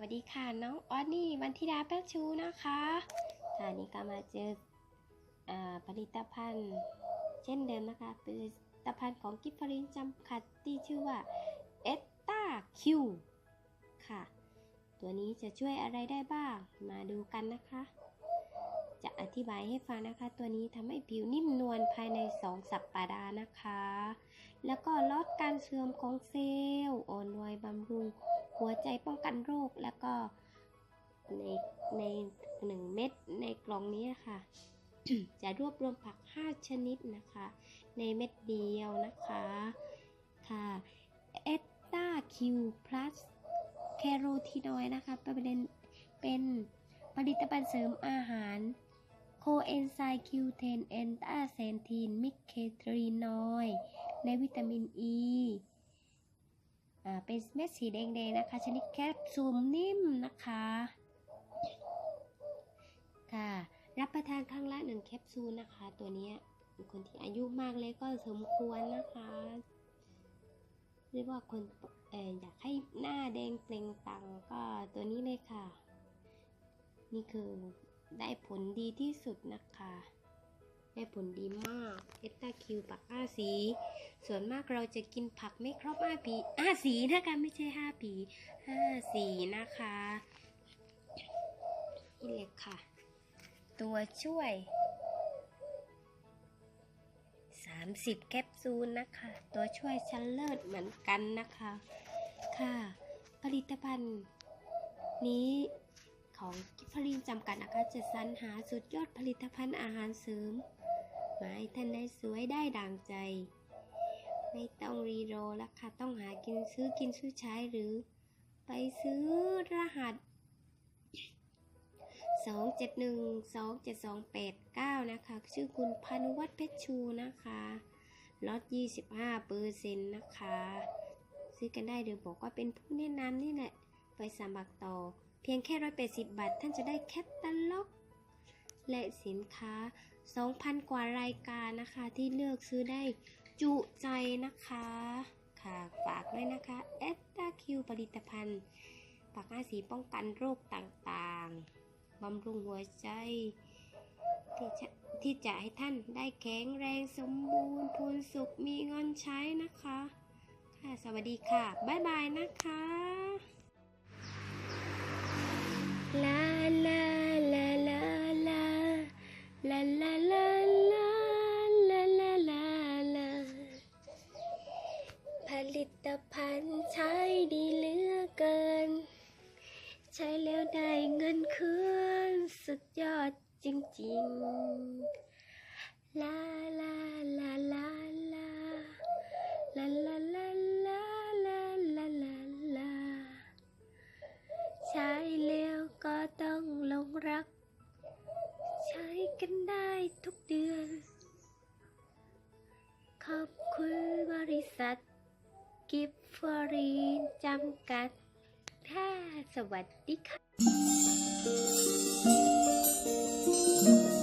วัสดีค่ะ น้องออสนี่วันธิดาแป้งชูนะคะค่ะนี่ก็มาเจออาผลิตภัณฑ์ เช่นเดิมนะคะผลิตภัณฑ์ของกิฟฟรินจำกัดที่ชื่อว่าเอตตาคิวค่ะ ตัวนี้จะช่วยอะไรได้บ้าง มาดูกันนะคะ จะอธิบายให้ฟังนะคะ ตัวนี้ทำให้ผิวนิ่มนวลภายใน 2 สัปปดาห์นะคะ แล้วก็ลดการเสื่อมของเซลล์อ่อน ป้องกันโรคแล้วก็ในในหนึ่งเม็ดในกล่องนี้ค่ะ จะรวบรวมผัก 5 ชนิดนะคะ ในเม็ดเดียวนะคะค่ะเอตตาคิวพลัสแคโรทีนอยนะคะเป็นเป็นผลิตภัณฑ์เสริมอาหารโคเอนไซม์ Q10 แอนตาเซนทีนมิกเคทรีนอยในวิตามินอ e. ี เป็นเม็ดสีแดงๆนะคะ ชนิดแคปซูลนิ่มนะคะ ค่ะ รับประทานครั้งละหนึ่งแคปซูลนะคะ ตัวนี้คนที่อายุมากเลยก็สมควรนะคะเรียกว่าคนออยากให้หน้าแดงเปล่งปังก็ตัวนี้เลยค่ะ นี่คือได้ผลดีที่สุดนะคะ ได้ผลดีมากเอตตาคิวปักอ้าสี ส่วนมากเราจะกินผักไม่ครบห้าปีห้าสีนะคะไม่ใช่ห้าปีห้าสีนะคะนี่เลยค่ะ ตัวช่วย 30 แคปซูลนะคะ ตัวช่วยชั้นเลิศเหมือนกันนะคะ ค่ะ ผลิตภัณฑ์นี้ ของกิฟฟลินจำกัดนะคะจะสรรหาสุดยอดผลิตภัณฑ์อาหารเสริมมาให้ท่านได้สวยได้ดังใจ ไม่ต้องรีโรแล้วค่ะต้องหากินซื้อกินซื้อใช้หรือ ไปซื้อรหัส 2712728นะคะ ชื่อคุณพานุวัฒน์เพชรชูนะคะลด 25เปอร์เซ็นต์นะคะ ซื้อกันได้เดี๋ยวบอกว่าเป็นผู้แนะนำนี่แหละ ไปสมัครต่อ พียงแค่ 180 บาท ท่านจะได้แคตตาล็อก และสินค้า 2,000 กว่ารายการนะคะ ที่เลือกซื้อได้จุใจนะคะ ค่ะฝากด้วยนะคะเอสตาคิวผลิตภัณฑ์ปากหน้าสีป้องกันโรคต่างๆ บำรุงหัวใจ ที่จะที่จะให้ท่านได้แข็งแรงสมบูรณ์พูนสุขมีเงินใช้นะคะ ค่ะ สวัสดีค่ะ บ๊ายบายนะคะ ลาลาลาลาลาลาลาลาลาลาลาลาลาผลิตภัณฑ์ใช้ดีเหลือเกิน ใช้แล้วได้เงินคืนสุดยอดจริงๆ ลาลาลา รัก ใช้กันได้ทุกเดือน ขอบคุณบริษัท กิฟฟอรีนจำกัด ท่าสวัสดีค่ะ